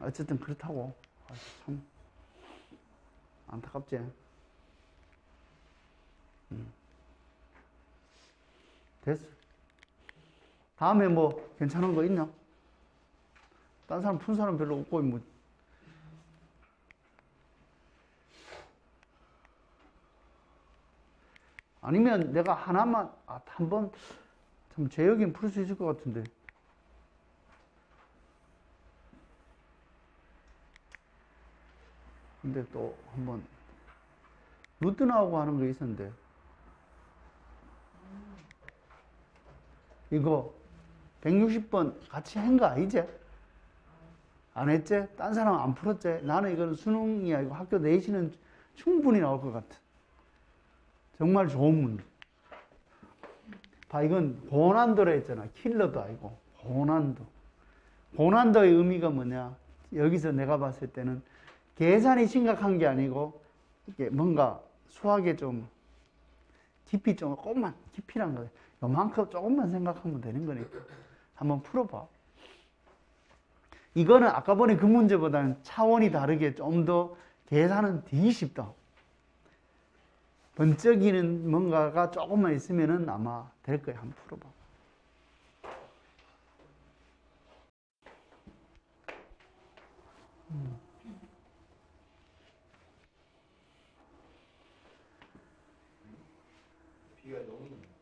어쨌든 그렇다고. 아, 참 안타깝지. 음. 됐어. 다음에 뭐 괜찮은 거 있나? 딴 사람 푼 사람 별로 없고 뭐 아니면 내가 하나만 아, 한번 참 제역인 풀 수 있을 것 같은데 근데 또 한번 루트 나오고 하는 거 있었는데 이거 160번 같이 한 거 아니지? 안 했지? 딴 사람 안 풀었지? 나는 이거는 수능이 아니고 학교 내신은 충분히 나올 것 같아. 정말 좋은 문제. 봐, 이건 고난도라 했잖아. 킬러도 아니고. 고난도. 고난도의 의미가 뭐냐? 여기서 내가 봤을 때는 계산이 심각한 게 아니고, 이게 뭔가 수학에 좀 깊이 좀, 조금만, 깊이란 거예요. 요만큼 조금만 생각하면 되는 거니까. 한번 풀어봐. 이거는 아까 전에 그 문제보다는 차원이 다르게 좀 더 계산은 되게 쉽다. 번쩍이는 뭔가가 조금만 있으면은 아마 될 거야. 한번 풀어봐. 비 越容易